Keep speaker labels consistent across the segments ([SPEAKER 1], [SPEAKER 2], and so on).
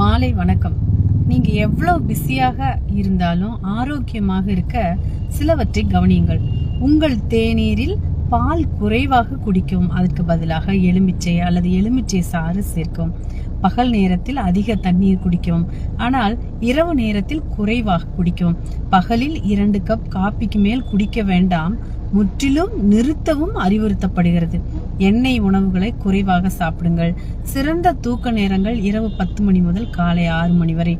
[SPEAKER 1] மாலை வணக்கம். நீங்க எவ்வளவு பிஸியாக இருந்தாலும் ஆரோக்கியமாக இருக்க சிலவற்றை கவனியுங்கள். உங்கள் தேநீரில் பால் குறைவாக குடிக்கும். அதற்கு பதிலாக எலுமிச்சை அல்லது எலுமிச்சை சாறு சேர்க்கும். பகல் நேரத்தில் அதிக தண்ணீர் குடிக்கும். ஆனால் இரவு நேரத்தில் குறைவாக குடிக்கும். பகலில் இரண்டு கப் காப்பிக்கு மேல் குடிக்க வேண்டாம். முற்றிலும் நிறுத்தவும் அறிவுறுத்தப்படுகிறது. எண்ணெய் உணவுகளை குறைவாக சாப்பிடுங்கள். சிறந்த தூக்க நேரங்கள் இரவு பத்து மணி முதல் காலை ஆறு மணி வரை.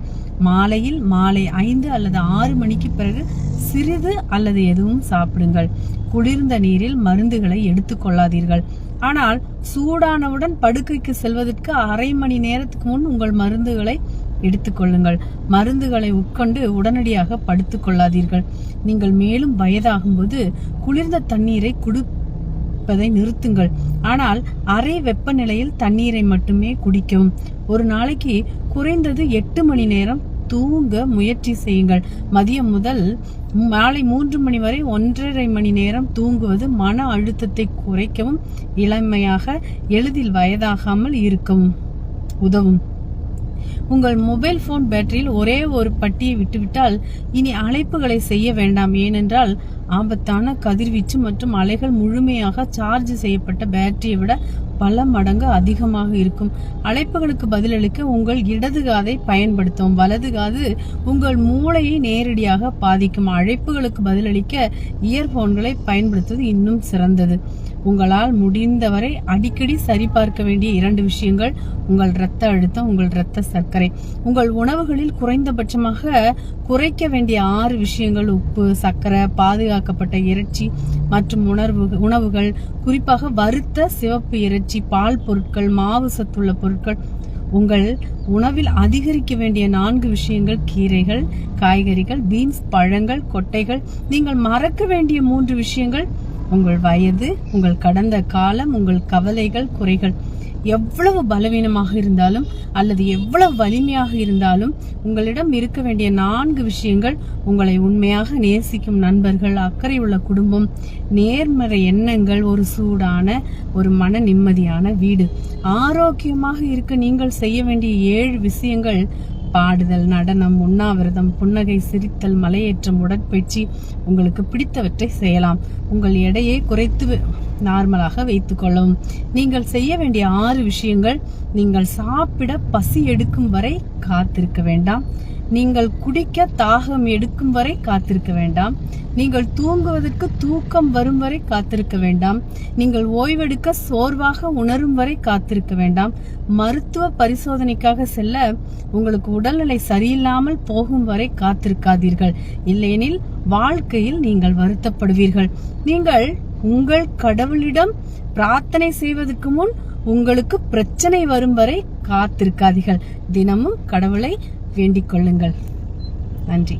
[SPEAKER 1] மாலையில் மாலை ஐந்து அல்லது ஆறு மணிக்கு பிறகு சிறிது அல்லது எதுவும் சாப்பிடுங்கள். குளிர்ந்த நீரில் மருந்துகளை எடுத்துக்கொள்ளாதீர்கள் ஆனால் சூடானவுடன் படுக்கைக்கு செல்வதற்கு அரை மணி நேரத்துக்கு முன் உங்கள் மருந்துகளை எடுத்துக்கொள்ளுங்கள் மருந்துகளை உட்கொண்டு உடனடியாக படுத்துக்கொள்ளாதீர்கள் நீங்கள் மேலும் வயதாகும்போது குளிர்ந்த தண்ணீரை குடு குடிப்பதை நிறுத்துங்கள். ஆனால் அரை வெப்பநிலையில் தண்ணீரை மட்டுமே குடிக்கவும். ஒரு நாளைக்கு குறைந்தது எட்டு மணி நேரம் தூங்க முயற்சி செய்யுங்கள். மதியம் முதல் மாலை மூன்று மணி வரை ஒன்றரை மணி நேரம் தூங்குவது மன அழுத்தத்தை குறைக்கவும் இளமையாக எளிதில் வயதாகாமல் இருக்கவும் உதவும். உங்கள் மொபைல் போன் பேட்டரியில் ஒரே ஒரு பட்டியை விட்டுவிட்டால் இனி அழைப்புகளை செய்ய வேண்டாம். ஏனென்றால் ஆபத்தான கதிர்வீச்சு மற்றும் அலைகள் முழுமையாக சார்ஜ் செய்யப்பட்ட பேட்டரியை விட பல மடங்கு அதிகமாக இருக்கும். அழைப்புகளுக்கு பதிலளிக்க உங்கள் இடது காதை பயன்படுத்தும் வலது காது உங்கள் மூளையை நேரடியாக பாதிக்கும். அழைப்புகளுக்கு பதிலளிக்க இயர்போன்களை பயன்படுத்துவது இன்னும் சிறந்தது. உங்களால் முடிந்தவரை அடிக்கடி சரிபார்க்க வேண்டிய இரண்டு விஷயங்கள் உங்கள் இரத்த அழுத்தம் உங்கள் இரத்த சர்க்கரை. உங்கள் உணவுகளில் குறைந்தபட்சமாக குறைக்க வேண்டிய ஆறு விஷயங்கள் உப்பு சர்க்கரை பாதுகாக்கப்பட்ட இறைச்சி மற்றும் உணர்வு உணவுகள் குறிப்பாக வறுத்த சிவப்பு இறைச்சி பால் பொருட்கள் மாவு சத்துள்ள பொருட்கள். உங்கள் உணவில் அதிகரிக்க வேண்டிய நான்கு விஷயங்கள் கீரைகள் காய்கறிகள் பீன்ஸ் பழங்கள் கொட்டைகள். நீங்கள் மறக்க வேண்டிய மூன்று விஷயங்கள் உங்கள் வயது உங்கள் கடந்த காலம் உங்கள் கவலைகள் குறைகள் எவ்வளவு பலவீனமாக இருந்தாலும் அல்லது எவ்வளவு வலிமையாக இருந்தாலும் உங்களிடம் இருக்க வேண்டிய நான்கு விஷயங்கள் உங்களை உண்மையாக நேசிக்கும் நண்பர்கள் அக்கறை உள்ள குடும்பம் நேர்மறை எண்ணங்கள் ஒரு சூடான ஒரு மன நிம்மதியான வீடு. ஆரோக்கியமாக இருக்க நீங்கள் செய்ய வேண்டிய ஏழு விஷயங்கள் பாடுதல் நடனம் உண்ணாவிரதம் புன்னகை சிரித்தல் மலையேற்றம் உடற்பயிற்சி உங்களுக்கு பிடித்தவற்றை செய்யலாம். உங்கள் எடையை குறைத்து நார்மலாக வைத்து கொள்ளவும். நீங்கள் செய்ய வேண்டிய ஆறு விஷயங்கள் நீங்கள் சாப்பிட பசி எடுக்கும் வரை காத்திருக்க வேண்டாம். நீங்கள் குடிக்க தாகம் எடுக்கும் வரை காத்திருக்க வேண்டாம். நீங்கள் தூங்குவதற்கு தூக்கம் வரும் வரை காத்திருக்க வேண்டாம். நீங்கள் ஓய்வெடுக்க சோர்வாக உணரும் வரை காத்திருக்க வேண்டாம். மருத்துவ பரிசோதனைக்காக செல்ல உங்களுக்கு உடல்நிலை சரியில்லாமல் போகும் வரை காத்திருக்காதீர்கள். இல்லையெனில் வாழ்க்கையில் நீங்கள் வருத்தப்படுவீர்கள். நீங்கள் உங்கள் கடவுளிடம் பிரார்த்தனை செய்வதற்கு முன் உங்களுக்கு பிரச்சனை வரும் வரை காத்திருக்காதீர்கள். தினமும் கடவுளை வேண்டிக் கொள்ளுங்கள். நன்றி.